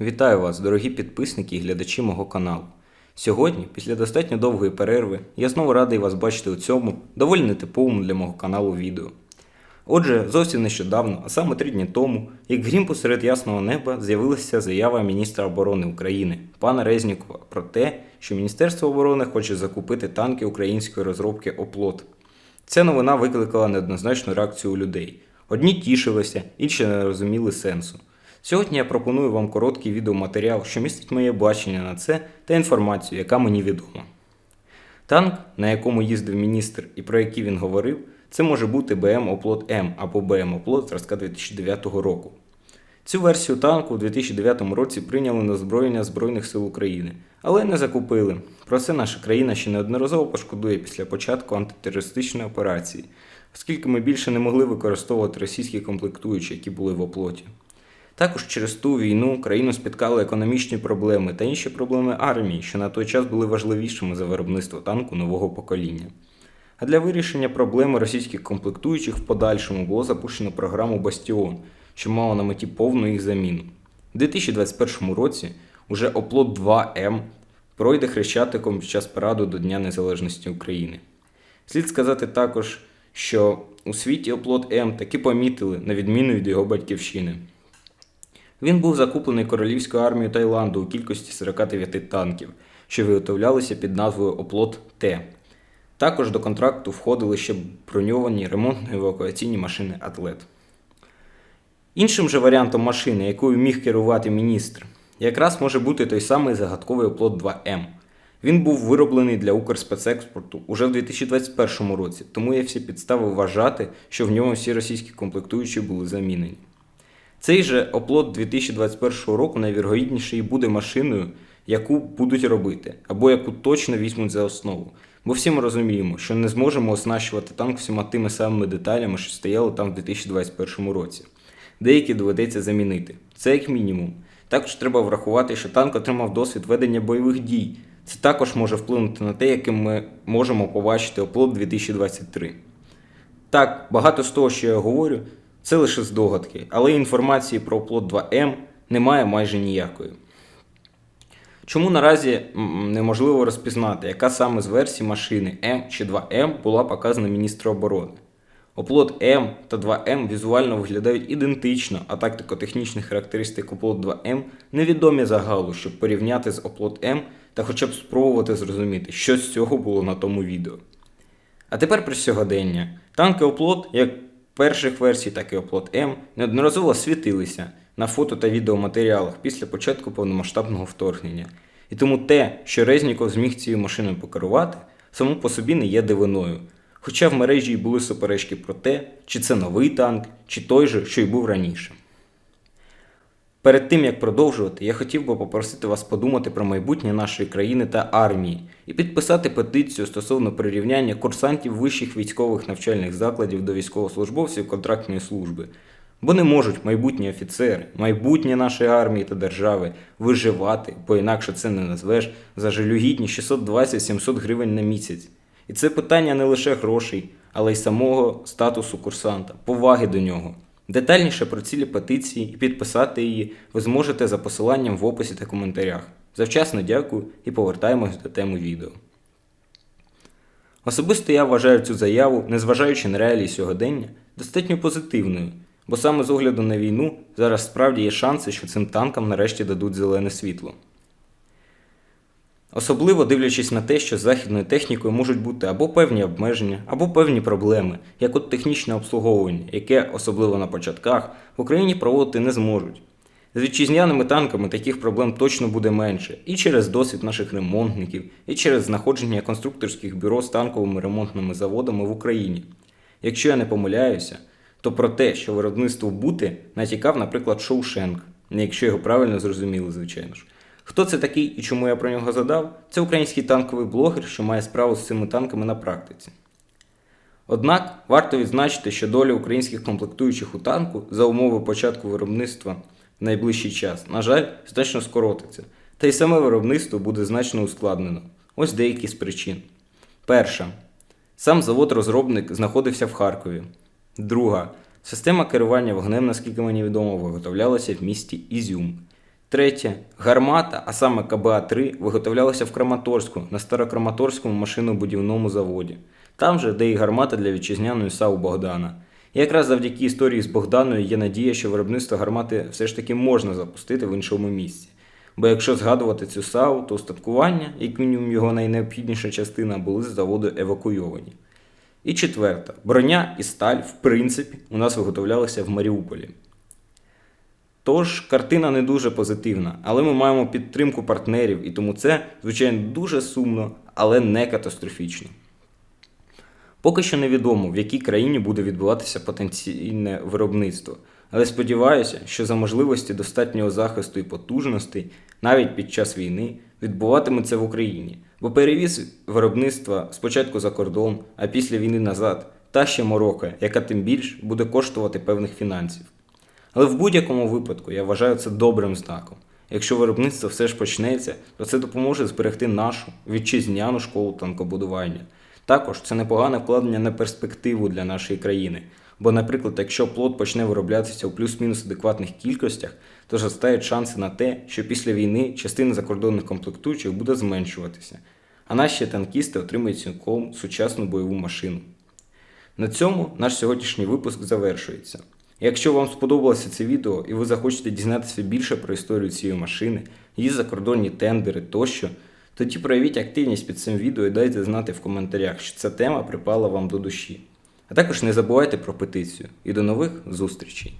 Вітаю вас, дорогі підписники і глядачі мого каналу. Сьогодні, після достатньо довгої перерви, я знову радий вас бачити у цьому доволі нетиповому для мого каналу відео. Отже, зовсім нещодавно, а саме три дні тому, як грім посеред ясного неба з'явилася заява міністра оборони України пана Резнікова про те, що Міністерство оборони хоче закупити танки української розробки Оплот. Ця новина викликала неоднозначну реакцію у людей. Одні тішилися, інші не розуміли сенсу. Сьогодні я пропоную вам короткий відеоматеріал, що містить моє бачення на це та інформацію, яка мені відома. Танк, на якому їздив міністр і про який він говорив, це може бути БМ Оплот М або БМ Оплот зразка 2009 року. Цю версію танку у 2009 році прийняли на озброєння Збройних сил України, але не закупили. Про це наша країна ще неодноразово пошкодує після початку антитерористичної операції, оскільки ми більше не могли використовувати російські комплектуючі, які були в оплоті. Також через ту війну країну спіткали економічні проблеми та інші проблеми армії, що на той час були важливішими за виробництво танку нового покоління. А для вирішення проблеми російських комплектуючих в подальшому було запущено програму Бастіон, що мала на меті повну їх заміну. У 2021 році уже оплот 2М пройде хрещатиком під час параду до Дня Незалежності України. Слід сказати також, що у світі оплот М таки помітили, на відміну від його батьківщини. Він був закуплений королівською армією Таїланду у кількості 49 танків, що виготовлялися під назвою Оплот Т. Також до контракту входили ще броньовані ремонтно-евакуаційні машини Атлет. Іншим же варіантом машини, якою міг керувати міністр, якраз може бути той самий загадковий оплот 2М. Він був вироблений для Укрспецекспорту уже в 2021 році, тому є всі підстави вважати, що в ньому всі російські комплектуючі були замінені. Цей же оплот 2021 року найвірогідніше буде машиною, яку будуть робити, або яку точно візьмуть за основу. Бо всі ми розуміємо, що не зможемо оснащувати танк всіма тими самими деталями, що стояли там в 2021 році. Деякі доведеться замінити. Це як мінімум. Також треба врахувати, що танк отримав досвід ведення бойових дій. Це також може вплинути на те, яким ми можемо побачити оплот 2023. Так, багато з того, що я говорю, це лише здогадки, але інформації про оплот 2М немає майже ніякої. Чому наразі неможливо розпізнати, яка саме з версій машини М чи 2М була показана міністру оборони? Оплот М та 2М візуально виглядають ідентично, а тактико-технічних характеристик оплот 2М невідомі загалу, щоб порівняти з оплот М та хоча б спробувати зрозуміти, що з цього було на тому відео. А тепер про сьогодення. Танки оплот, як перших версій, так і оплот М, неодноразово світилися на фото та відеоматеріалах після початку повномасштабного вторгнення. І тому те, що Резніков зміг цією машиною покерувати, само по собі не є дивиною. Хоча в мережі й були суперечки про те, чи це новий танк, чи той же, що й був раніше. Перед тим як продовжувати, я хотів би попросити вас подумати про майбутнє нашої країни та армії і підписати петицію стосовно прирівняння курсантів вищих військових навчальних закладів до військовослужбовців контрактної служби. Бо не можуть майбутні офіцери, майбутнє нашої армії та держави виживати, бо інакше це не назвеш за жалюгідні 620-700 гривень на місяць. І це питання не лише грошей, але й самого статусу курсанта, поваги до нього. Детальніше про цілі петиції і підписати її ви зможете за посиланням в описі та коментарях. Завчасно дякую і повертаємось до теми відео. Особисто я вважаю цю заяву, незважаючи на реалії сьогодення, достатньо позитивною, бо саме з огляду на війну зараз справді є шанси, що цим танкам нарешті дадуть зелене світло. Особливо дивлячись на те, що з західною технікою можуть бути або певні обмеження, або певні проблеми, як от технічне обслуговування, яке, особливо на початках, в Україні проводити не зможуть. З вітчизняними танками таких проблем точно буде менше, і через досвід наших ремонтників, і через знаходження конструкторських бюро з танковими ремонтними заводами в Україні. Якщо я не помиляюся, то про те, що виробництво бути, натякав, наприклад, Шоушенк, якщо його правильно зрозуміли, звичайно ж. Хто це такий і чому я про нього задав? Це український танковий блогер, що має справу з цими танками на практиці. Однак варто відзначити, що доля українських комплектуючих у танку за умови початку виробництва в найближчий час, на жаль, значно скоротиться, та й саме виробництво буде значно ускладнено. Ось деякі з причин. Перша. Сам завод-розробник знаходився в Харкові. Друга. Система керування вогнем, наскільки мені відомо, виготовлялася в місті Ізюм. Третє. Гармата, а саме КБА-3, виготовлялася в Краматорську на Старокраматорському машинобудівному заводі. Там же, де і гармата для вітчизняної САУ Богдана. І якраз завдяки історії з Богданою є надія, що виробництво гармати все ж таки можна запустити в іншому місці. Бо якщо згадувати цю САУ, то устаткування, як мінімум його найнеобхідніша частина, були з заводу евакуйовані. І четверта. Броня і сталь, в принципі, у нас виготовлялися в Маріуполі. Тож картина не дуже позитивна, але ми маємо підтримку партнерів, і тому це, звичайно, дуже сумно, але не катастрофічно. Поки що невідомо, в якій країні буде відбуватися потенційне виробництво, але сподіваюся, що за можливості достатнього захисту і потужностей, навіть під час війни, відбуватиметься в Україні, бо перевіз виробництва спочатку за кордон, а після війни назад та ще морока, яка тим більш буде коштувати певних фінансів. Але в будь-якому випадку я вважаю це добрим знаком. Якщо виробництво все ж почнеться, то це допоможе зберегти нашу вітчизняну школу танкобудування. Також це непогане вкладення на перспективу для нашої країни. Бо, наприклад, якщо плод почне вироблятися у плюс-мінус адекватних кількостях, то зростають шанси на те, що після війни частина закордонних комплектуючих буде зменшуватися, а наші танкісти отримають цілком сучасну бойову машину. На цьому наш сьогоднішній випуск завершується. Якщо вам сподобалося це відео і ви захочете дізнатися більше про історію цієї машини, її закордонні тендери тощо, тоді проявіть активність під цим відео і дайте знати в коментарях, що ця тема припала вам до душі. А також не забувайте про петицію. І до нових зустрічей!